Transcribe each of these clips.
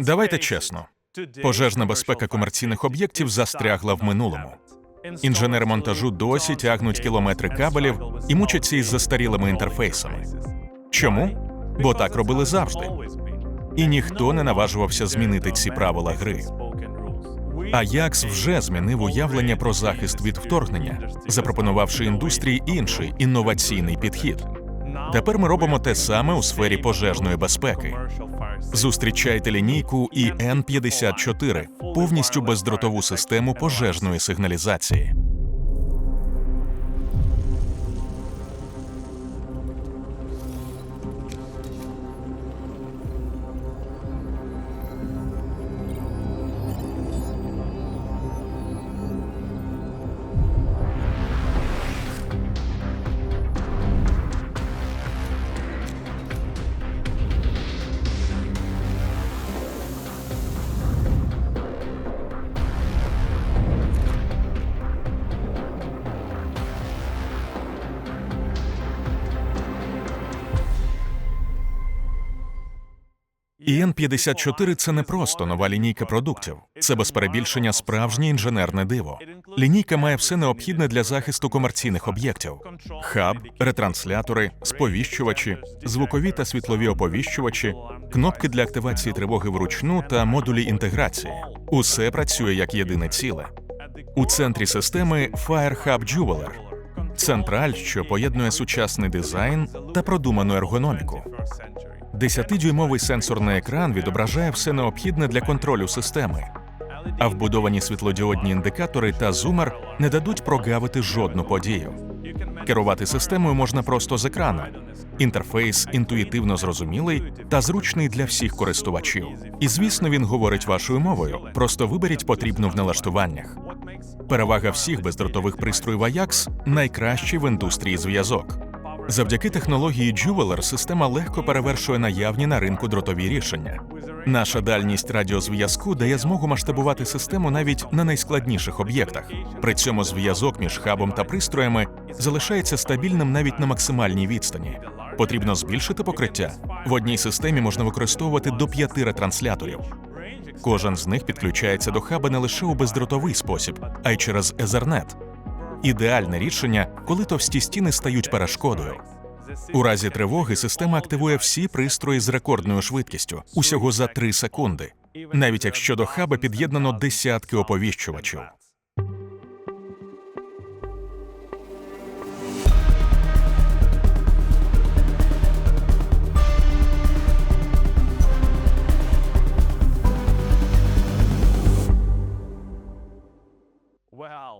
Давайте чесно. Пожежна безпека комерційних об'єктів застрягла в минулому. Інженери монтажу досі тягнуть кілометри кабелів і мучаться із застарілими інтерфейсами. Чому? Бо так робили завжди. І ніхто не наважувався змінити ці правила гри. Аякс вже змінив уявлення про захист від вторгнення, запропонувавши індустрії інший інноваційний підхід. Тепер ми робимо те саме у сфері пожежної безпеки. Зустрічайте лінійку ІН-54, – повністю бездротову систему пожежної сигналізації. IN54 – це не просто нова лінійка продуктів, це без перебільшення справжнє інженерне диво. Лінійка має все необхідне для захисту комерційних об'єктів: хаб, ретранслятори, сповіщувачі, звукові та світлові оповіщувачі, кнопки для активації тривоги вручну та модулі інтеграції. Усе працює як єдине ціле. У центрі системи FireHub Jeweler – централь, що поєднує сучасний дизайн та продуману ергономіку. 10-дюймовий сенсорний екран відображає все необхідне для контролю системи, а вбудовані світлодіодні індикатори та зумер не дадуть прогавити жодну подію. Керувати системою можна просто з екрану. Інтерфейс інтуїтивно зрозумілий та зручний для всіх користувачів. І звісно, він говорить вашою мовою. Просто виберіть потрібну в налаштуваннях. Перевага всіх бездротових пристроїв Ajax – найкращий в індустрії зв'язок. Завдяки технології Jeweler система легко перевершує наявні на ринку дротові рішення. Наша дальність радіозв'язку дає змогу масштабувати систему навіть на найскладніших об'єктах. При цьому зв'язок між хабом та пристроями залишається стабільним навіть на максимальній відстані. Потрібно збільшити покриття. В одній системі можна використовувати до п'яти ретрансляторів. Кожен з них підключається до хаба не лише у бездротовий спосіб, а й через Ethernet. Ідеальне рішення, коли товсті стіни стають перешкодою. У разі тривоги система активує всі пристрої з рекордною швидкістю усього за 3 секунди, навіть якщо до хаба під'єднано десятки оповіщувачів.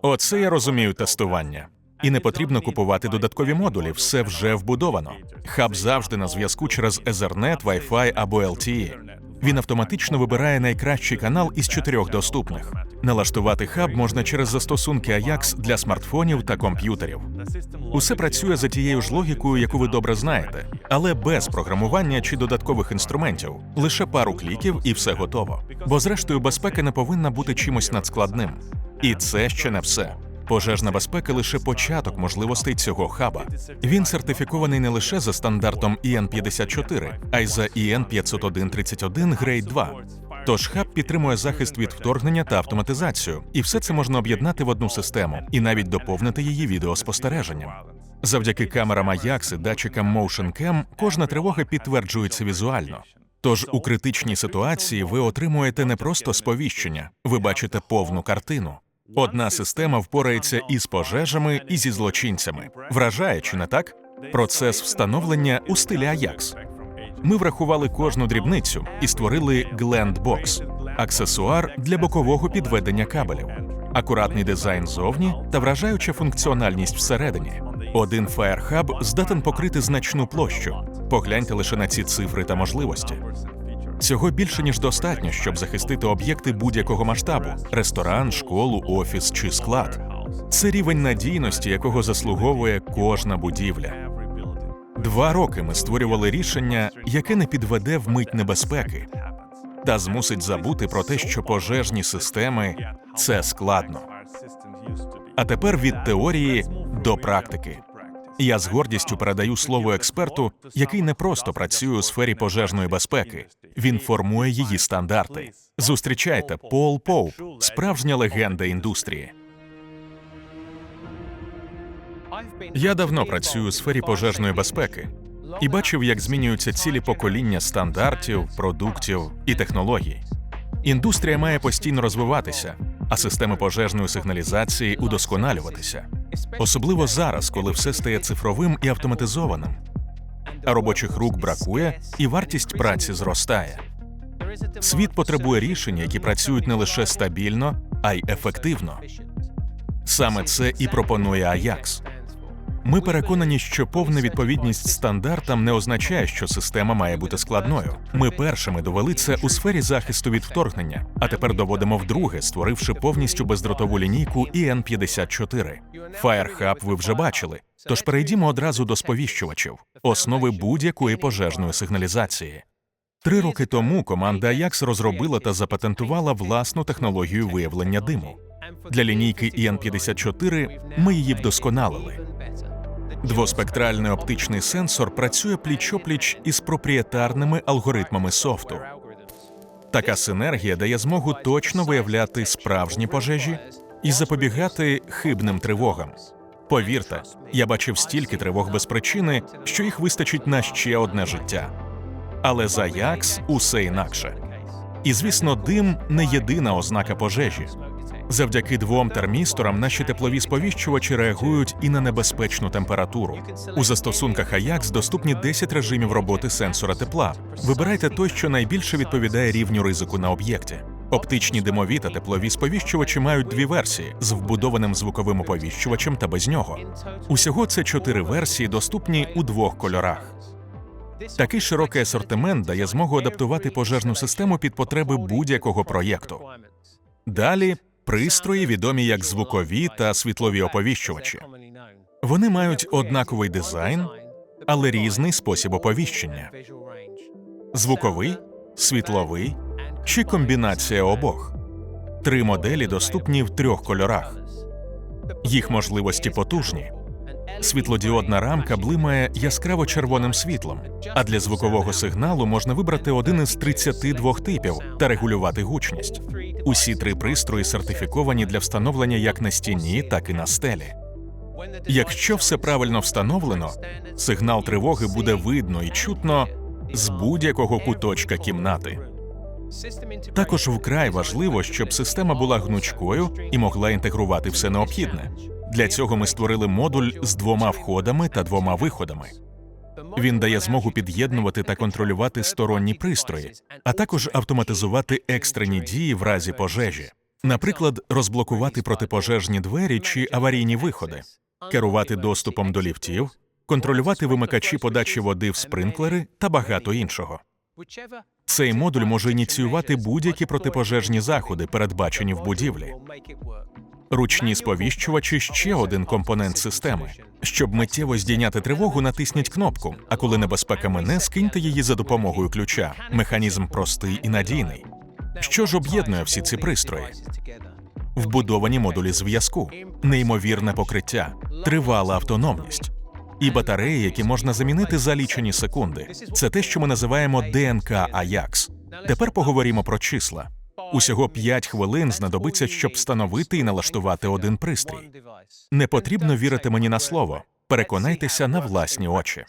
Оце я розумію тестування. І не потрібно купувати додаткові модулі, все вже вбудовано. Хаб завжди на зв'язку через Ethernet, Wi-Fi або LTE. Він автоматично вибирає найкращий канал із чотирьох доступних. Налаштувати хаб можна через застосунки Ajax для смартфонів та комп'ютерів. Усе працює за тією ж логікою, яку ви добре знаєте, але без програмування чи додаткових інструментів. Лише пару кліків і все готово. Бо, зрештою, безпека не повинна бути чимось надскладним. І це ще не все. Пожежна безпека лише початок можливостей цього хаба. Він сертифікований не лише за стандартом IN54, а й за IN 50131 Grade 2. Тож хаб підтримує захист від вторгнення та автоматизацію, і все це можна об'єднати в одну систему і навіть доповнити її відеоспостереженням. Завдяки камерам Ajax і датчикам Motion Cam кожна тривога підтверджується візуально. Тож у критичній ситуації ви отримуєте не просто сповіщення, ви бачите повну картину. Одна система впорається і з пожежами, і зі злочинцями. Вражає, чи не так? Процес встановлення у стилі Ajax. Ми врахували кожну дрібницю і створили Glendbox – аксесуар для бокового підведення кабелів, акуратний дизайн зовні та вражаюча функціональність всередині. Один FireHub здатен покрити значну площу. Погляньте лише на ці цифри та можливості. Цього більше ніж достатньо, щоб захистити об'єкти будь-якого масштабу: ресторан, школу, офіс чи склад. Це рівень надійності, якого заслуговує кожна будівля. Два роки ми створювали рішення, яке не підведе в мить небезпеки, та змусить забути про те, що пожежні системи це складно. А тепер від теорії до практики. Я з гордістю передаю слово експерту, який не просто працює у сфері пожежної безпеки, він формує її стандарти. Зустрічайте Пол Поуп, справжня легенда індустрії. Я давно працюю у сфері пожежної безпеки і бачив, як змінюються цілі покоління стандартів, продуктів і технологій. Індустрія має постійно розвиватися, а системи пожежної сигналізації удосконалюватися, особливо зараз, коли все стає цифровим і автоматизованим. А робочих рук бракує, і вартість праці зростає. Світ потребує рішень, які працюють не лише стабільно, а й ефективно. Саме це і пропонує Ajax. Ми переконані, що повна відповідність стандартам не означає, що система має бути складною. Ми першими довели це у сфері захисту від вторгнення, а тепер доводимо вдруге, створивши повністю бездротову лінійку IN54. FireHub ви вже бачили. Тож перейдімо одразу до сповіщувачів, основи будь-якої пожежної сигналізації. Три роки тому команда Ajax розробила та запатентувала власну технологію виявлення диму. Для лінійки IN54 ми її вдосконалили. Двоспектральний оптичний сенсор працює пліч-опліч із проприєтарними алгоритмами софту. Така синергія дає змогу точно виявляти справжні пожежі і запобігати хибним тривогам. Повірте, я бачив стільки тривог без причини, що їх вистачить на ще одне життя. Але за Якс усе інакше. І звісно, дим не єдина ознака пожежі. Завдяки двом термісторам наші теплові сповіщувачі реагують і на небезпечну температуру. У застосунках Ajax доступні 10 режимів роботи сенсора тепла. Вибирайте той, що найбільше відповідає рівню ризику на об'єкті. Оптичні димові та теплові сповіщувачі мають дві версії з вбудованим звуковим оповіщувачем та без нього. Усього це чотири версії, доступні у двох кольорах. Такий широкий асортимент дає змогу адаптувати пожежну систему під потреби будь-якого проєкту. Далі пристрої, відомі як звукові та світлові оповіщувачі. Вони мають однаковий дизайн, але різний спосіб оповіщення: звуковий, світловий чи комбінація обох. Три моделі доступні в трьох кольорах. Їх можливості потужні. Світлодіодна рамка блимає яскраво червоним світлом, а для звукового сигналу можна вибрати один із 32 типів та регулювати гучність. Усі три пристрої сертифіковані для встановлення як на стіні, так і на стелі. Якщо все правильно встановлено, сигнал тривоги буде видно і чутно з будь-якого куточка кімнати. Також вкрай важливо, щоб система була гнучкою і могла інтегрувати все необхідне. Для цього ми створили модуль з двома входами та двома виходами. Він дає змогу під'єднувати та контролювати сторонні пристрої, а також автоматизувати екстрені дії в разі пожежі, наприклад, розблокувати протипожежні двері чи аварійні виходи, керувати доступом до ліфтів, контролювати вимикачі подачі води в спринклери та багато іншого. Цей модуль може ініціювати будь-які протипожежні заходи, передбачені в будівлі. Ручні сповіщувачі ще один компонент системи. Щоб миттєво здійняти тривогу, натисніть кнопку. А коли небезпека мине, скиньте її за допомогою ключа. Механізм простий і надійний. Що ж об'єднує всі ці пристрої? Вбудовані модулі зв'язку, неймовірне покриття, тривала автономність і батареї, які можна замінити за лічені секунди. Це те, що ми називаємо ДНК Ajax. Тепер поговоримо про числа. Усього 5 хвилин знадобиться, щоб встановити і налаштувати один пристрій. Не потрібно вірити мені на слово. Переконайтеся на власні очі.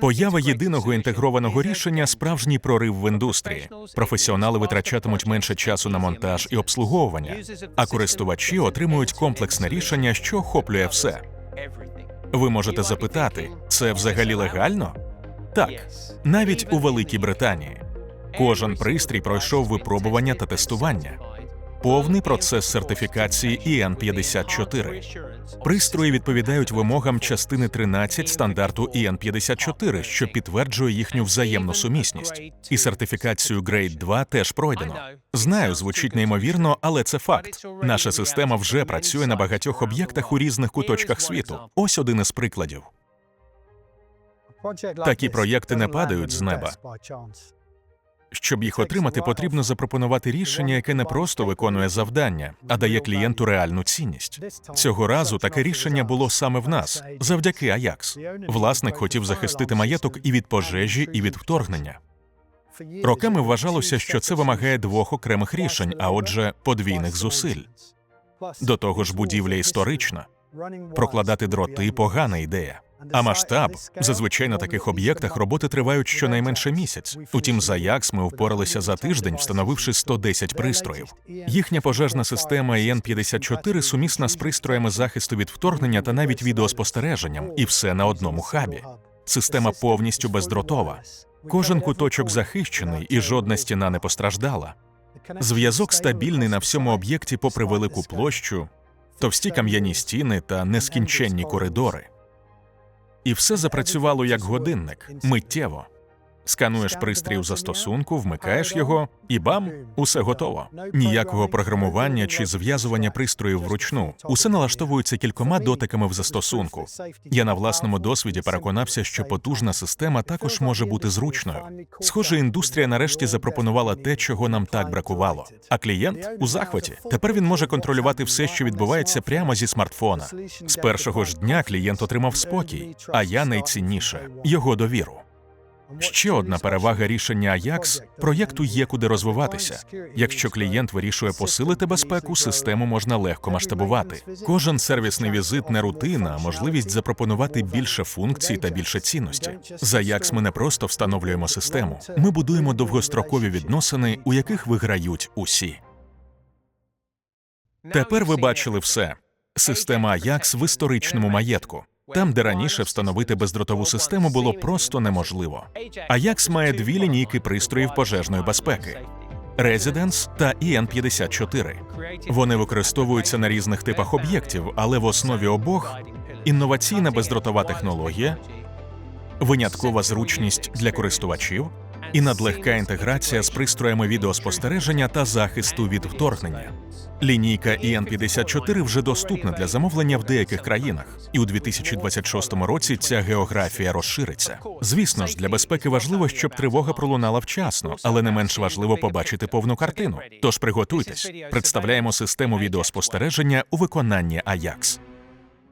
Поява єдиного інтегрованого рішення справжній прорив в індустрії. Професіонали витрачатимуть менше часу на монтаж і обслуговування, а користувачі отримують комплексне рішення, що охоплює все. Ви можете запитати, це взагалі легально? Так, навіть у Великій Британії. Кожен пристрій пройшов випробування та тестування. Повний процес сертифікації EN54. Пристрої відповідають вимогам частини 13 стандарту EN54, що підтверджує їхню взаємну сумісність. І сертифікацію Grade 2 теж пройдено. Знаю, звучить неймовірно, але це факт. Наша система вже працює на багатьох об'єктах у різних куточках світу. Ось один із прикладів. Такі проєкти не падають з неба. Щоб їх отримати, потрібно запропонувати рішення, яке не просто виконує завдання, а дає клієнту реальну цінність. Цього разу таке рішення було саме в нас, завдяки Аякс. Власник хотів захистити маєток і від пожежі, і від вторгнення. Роками вважалося, що це вимагає двох окремих рішень, а отже, подвійних зусиль. До того ж, будівля історична. Прокладати дроти погана ідея. А масштаб зазвичай на таких об'єктах роботи тривають щонайменше місяць. Утім, за Якс ми впоралися за тиждень, встановивши 110 пристроїв. Їхня пожежна система EN54 сумісна з пристроями захисту від вторгнення та навіть відеоспостереженням, і все на одному хабі. Система повністю бездротова. Кожен куточок захищений, і жодна стіна не постраждала. Зв'язок стабільний на всьому об'єкті, попри велику площу, товсті кам'яні стіни та нескінченні коридори. І все запрацювало як годинник, миттєво. Скануєш пристрій у застосунку, вмикаєш його, і бам, усе готово. Ніякого програмування чи зв'язування пристроїв вручну. Усе налаштовується кількома дотиками в застосунку. Я на власному досвіді переконався, що потужна система також може бути зручною. Схоже, індустрія нарешті запропонувала те, чого нам так бракувало. А клієнт у захваті. Тепер він може контролювати все, що відбувається прямо зі смартфона. З першого ж дня клієнт отримав спокій, а я найцінніше його довіру. Ще одна перевага рішення Ajax – проєкту є куди розвиватися. Якщо клієнт вирішує посилити безпеку, систему можна легко масштабувати. Кожен сервісний візит не рутина, а можливість запропонувати більше функцій та більше цінності. За Ajax ми не просто встановлюємо систему, ми будуємо довгострокові відносини, у яких виграють усі. Тепер ви бачили все. Система Ajax в історичному маєтку. Там, де раніше встановити бездротову систему було просто неможливо. Ajax має дві лінійки пристроїв пожежної безпеки Residence та EN54. Вони використовуються на різних типах об'єктів, але в основі обох інноваційна бездротова технологія, виняткова зручність для користувачів і надлегка інтеграція з пристроями відеоспостереження та захисту від вторгнення. Лінійка EN54 вже доступна для замовлення в деяких країнах, і у 2026 році ця географія розшириться. Звісно ж, для безпеки важливо, щоб тривога пролунала вчасно, але не менш важливо побачити повну картину. Тож приготуйтесь, представляємо систему відеоспостереження у виконанні Ajax.